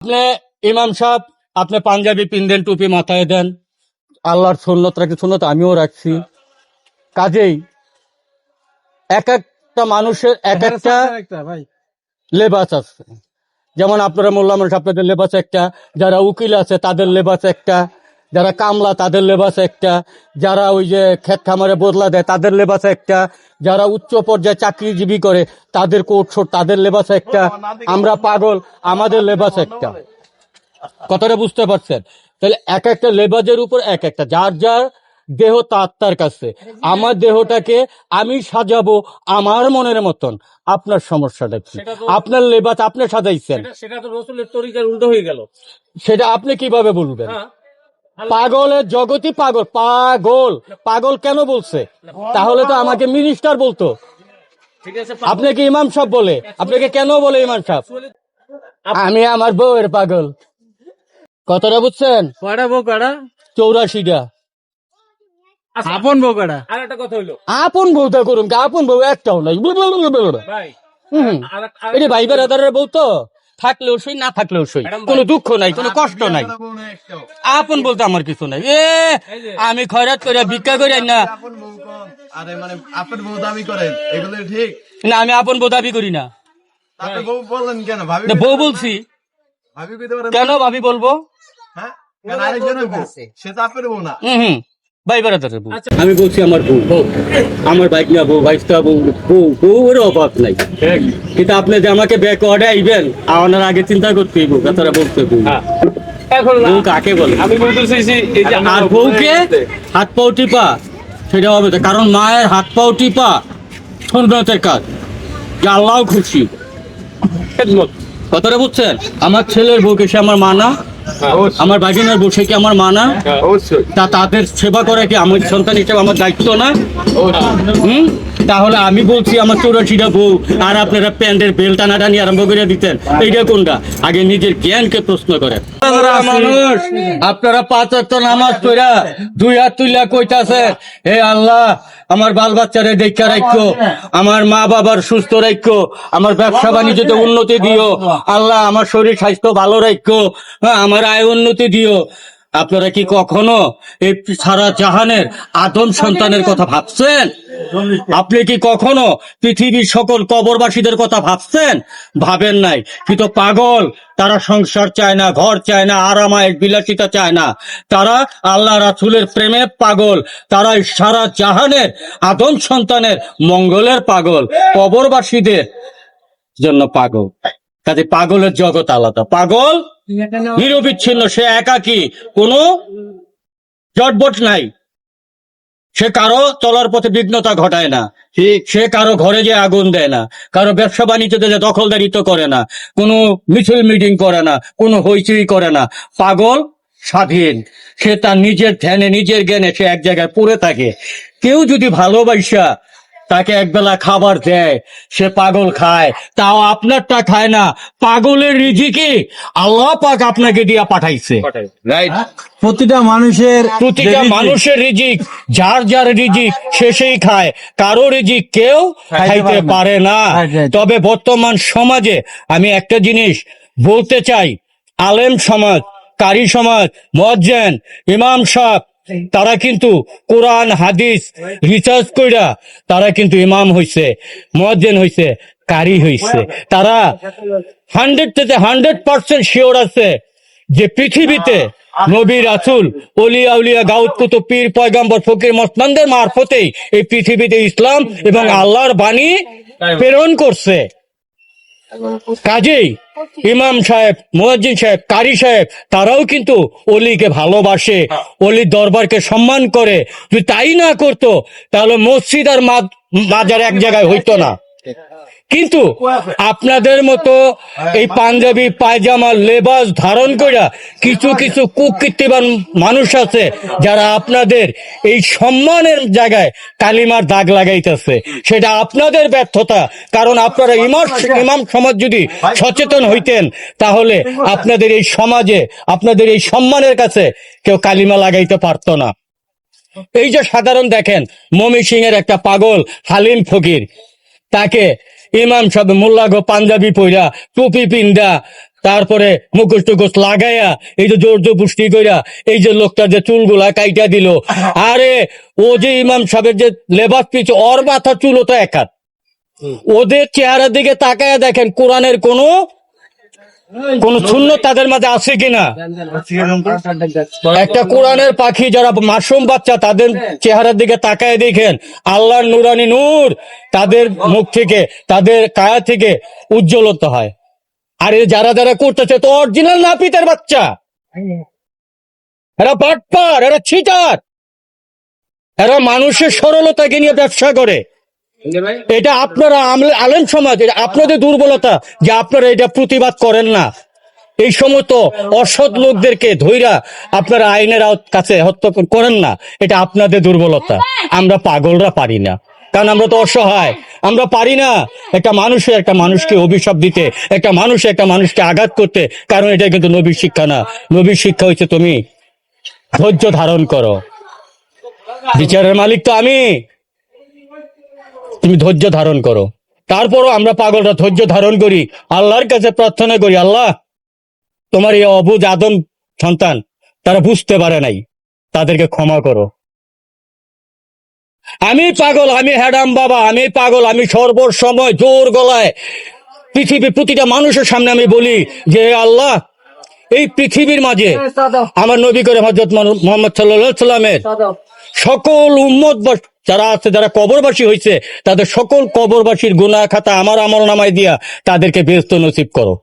আপনি ইমাম সাহেব আপনি পাঞ্জাবি পিনদেন টুপি মাথায় দেন। আল্লাহর সুন্নত রাখি সুন্নত আমিও রাখছি। কাজেই এক একটা মানুষের এক একটা লেবাস আছে। যেমন আপনারা মোল্লা মানুষ আপনাদের লেবাস একটা যারা উকিল আছে তাদের লেবাস একটা। যারা কামলা তাদের লেবাস একটা। যারা ওই যে ক্ষেত খামারে বদলা দেয় তাদের লেবাস একটা। যারা উচ্চ পর্যায়ে চাকরিজীবী করে তাদের কোট শোট তাদের লেবাস একটা। আমরা পাগল আমাদের লেবাস একটা। কথাটা বুঝতে পারছেন? তাহলে এক একটা লেবাজের উপর এক একটা যার যার দেহ তার কাছে। আমার দেহটাকে আমি সাজাবো আমার মনের মতন। আপনার সমস্যাটা কি? আপনার লেবাস আপনি সাজাইছেন। সেটা- সেটা তো রসুলের তরিকার উল্টো হয়ে গেল। সেটা আপনি কীভাবে বলবেন? হ্যাঁ। পাগলের জগতই পাগল। পাগল। পাগল কেন বলছে? তাহলে তো আমাকে মিনিস্টার বলতো। ঠিক আছে আপনাকে ইমাম সাহেব বলে? আপনাকে কেন বলে ইমাম সাহেব? আমি আমার বউয়ের পাগল। কতটা বুঝছেন? কয়টা বউ কয়টা? চৌরাশিটা। আপন বউ কয়টা? আর একটা কথা হইল। আপন বউটা করুন। আপন বউ একটাও নাই। ভাই হুম। আর আর- এটা ভাই বেড়াদারের বউ তো। থাকলেও সই না থাকলেও সই। কোনো দুঃখ নাই কোনো কষ্ট নাই। আপন বলতে আমার কিছু নাই। এ আমি খয়রাত করে ভিক্ষা করে না মানে আপনার বউ দাবি করেন এগুলো ঠিক? না আমি আপন বউ দাবি করি না। বউ বলছি। ভাবি কইতে পারেন কেন ভাবি বলব? হ্যাঁ? সে তো আপনার বউ না। হুম হুম। ভাই বউ। আচ্ছা। আমি বলছি আমার বউ। বউ। আমার বাইক না বউ বাইকটা বউ। বউ বউর অভাব নাই। কিন্তু আপনি যে আমাকে ব্যাক অর্ডে আইবেন আমার আগে চিন্তা করতে হইব কথাটা বলতে হইব। হ্যাঁ। এখন না, বউ কাকে বলে? আমি বলতে চাইছি এই যে আর বউকে হাত পাও টিপা সেটা হবে কারণ মায়ের হাত পাও টিপা সন্ন্যতের কাজ। যে আল্লাহ খুশি। কথাটা বুঝছেন? আমার ছেলের বউকে সে আমার মানা আমার বাগিনার বসে কি আমার মানা না? তা তাদের সেবা করে কি আমার সন্তান হিসেবে আমার দায়িত্ব না? হুম? তাহলে আমি বলছি আমার চৌরাশিটা বউ আর আপনারা প্যান্টের বেল টানা টানি আরম্ভ করে দিতেন। এইটা কোনটা? আগে নিজের জ্ঞানকে প্রশ্ন করেন। মানুষ আপনারা পাঁচ অক্ট নামাজ পড়া দুই হাত তুইলা কইতাছে হে আল্লাহ আমার বাল বাচ্চারে দেখা রাখো আমার মা বাবার সুস্থ রাখো আমার ব্যবসা বাণিজ্যতে উন্নতি দিও আল্লাহ আমার শরীর স্বাস্থ্য ভালো রাখো হ্যাঁ আমার আয় উন্নতি দিও। আপনারা কি কখনো এই সারা জাহানের আদম সন্তানের কথা ভাবছেন? আপনি কি কখনো পৃথিবীর সকল কবরবাসীদের কথা ভাবছেন? ভাবেন নাই। কিন্তু পাগল তারা সংসার চায় না ঘর চায় না আরামায়ের বিলাসিতা চায় না। তারা আল্লাহ রাসুলের প্রেমে পাগল। তারা সারা জাহানের আদম সন্তানের মঙ্গলের পাগল কবরবাসীদের জন্য পাগল। কাজে পাগলের জগৎ আলাদা। পাগল নিরবিচ্ছিন্ন, সে একাকী কোনো জটবট নাই। সে কারও চলার পথে বিঘ্নতা ঘটায় না। সে কারও ঘরে যে আগুন দেয় না। কারও ব্যবসা বাণিজ্যতে যে দখলদারিত্ব করে না। কোনো মিছিল মিটিং করে না। কোনো হইচই করে না। পাগল স্বাধীন। সে তার নিজের ধ্যানে, নিজের জ্ঞানে সে এক জায়গায় পড়ে থাকে। কেউ যদি ভালোবাসা তাকে একবেলা খাবার দেয় সে পাগল খায়। তাও আপনারটা খায় না পাগলের রিজিকে আল্লাহ পাক আপনাকে দিয়া পাঠাইছে। রাইট প্রতিটা মানুষের প্রতিটা মানুষের রিজিক যার যার রিজিক সে সেই খায়। কারও রিজিক কেউ খাইতে পারে না. তবে বর্তমান সমাজে আমি একটা জিনিস বলতে চাই। আলেম সমাজ কারি সমাজ মজ্জেন ইমাম সাহেব তারা কিন্তু কোরআন হাদিস রিসার্চ কইরা তারা কিন্তু ইমাম হইছে মজ্জেন হইছে কারি হইছে। তারা হান্ড্রেড থেকে হান্ড্রেড পার্সেন্ট শিওর আছে যে পৃথিবীতে নবী রাসুল অলিয়া উলিয়া গাউত কুতুব পীর পয়গাম্বর ফকির মসলানদের মারফতেই এই পৃথিবীতে ইসলাম এবং আল্লাহর বাণী প্রেরণ করছে। কাজেই ইমাম সাহেব মুয়াজ্জিন সাহেব কারি সাহেব তারাও কিন্তু অলিকে ভালোবাসে অলির দরবারকে সম্মান করে। যদি তাই না করতো তাহলে মসজিদ আর মাজার এক জায়গায় হইতো না। কিন্তু আপনাদের মতো এই পাঞ্জাবি পায়জামা লেবাস ধারণ করা কিছু কিছু কুকৃতিবান মানুষ আছে যারা আপনাদের এই সম্মানের জায়গায় কালিমার দাগ লাগাইতেছে। সেটা আপনাদের ব্যর্থতা। কারণ আপনারা ইমাম ইমাম সমাজ যদি সচেতন হইতেন তাহলে আপনাদের এই সমাজে আপনাদের এই সম্মানের কাছে কেউ কালিমা লাগাইতে পারতো না। এই যে সাধারণ দেখেন মমি সিং এর একটা পাগল হালিম ফকির তাকে ইমাম সাহেব মোল্লা গো পাঞ্জাবি পইরা টুপি পিন্ডা তারপরে মুখোশ টুকোশ লাগাইয়া এই যে জোর জোর পুষ্টি কইরা এই যে লোকটা যে চুলগুলা কাইটা দিল। আরে ও যে ইমাম সাহেবের যে লেবাস পিছু ওর মাথা চুলও তো একাত ওদের চেহারার দিকে তাকায় দেখেন কোরআনের কোনো কোন শূন্য তাদের মাঝে আছে কিনা? একটা কোরআনের পাখি যারা মাসুম বাচ্চা তাদের চেহারার দিকে তাকায় দেখেন। আল্লাহর নুরানি নূর তাদের মুখ থেকে তাদের কায়া থেকে উজ্জ্বলতা হয়। আর এই যারা যারা করতেছে তো অরিজিনাল নাপিতের বাচ্চা। এরা বাটপার এরা ছিটার এরা মানুষের সরলতাকে নিয়ে ব্যবসা করে। এটা আপনারা আলেম সমাজ, এটা আপনাদের দুর্বলতা যে আপনারা এটা প্রতিবাদ করেন না। এই সমস্ত অসৎ লোকদেরকে ধৈরা আপনারা আইনের কাছে হত্যা করেন না। এটা আপনাদের দুর্বলতা। আমরা পাগলরা পারি না। কারণ আমরা তো অসহায়। আমরা পারি না একটা মানুষের একটা মানুষকে অভিশাপ দিতে, একটা মানুষ একটা মানুষকে আঘাত করতে। কারণ এটা কিন্তু নবীর শিক্ষা না। নবীর শিক্ষা হচ্ছে তুমি ধৈর্য ধারণ করো। বিচারের মালিক তো আমি। তুমি ধৈর্য ধারণ করো। তারপরও আমরা পাগলরা ধৈর্য ধারণ করি আল্লাহর কাছে প্রার্থনা করি আল্লাহ তোমার এই অবুজ আদম সন্তান তারা বুঝতে পারে নাই তাদেরকে ক্ষমা করো। আমি পাগল আমি হ্যাডাম বাবা আমি পাগল আমি সর্বর সময় জোর গলায় পৃথিবীর প্রতিটা মানুষের সামনে আমি বলি যে আল্লাহ এই পৃথিবীর মাঝে আমার নবী করে হজরত মোহাম্মদ সাল্লাহ সাল্লামের সকল উম্মত যারা আছে, যারা কবরবাসী হয়েছে তাদের সকল কবরবাসীর গুণা খাতা আমার আমল নামায় দিয়া তাদেরকে বেস্ত নসিব করো।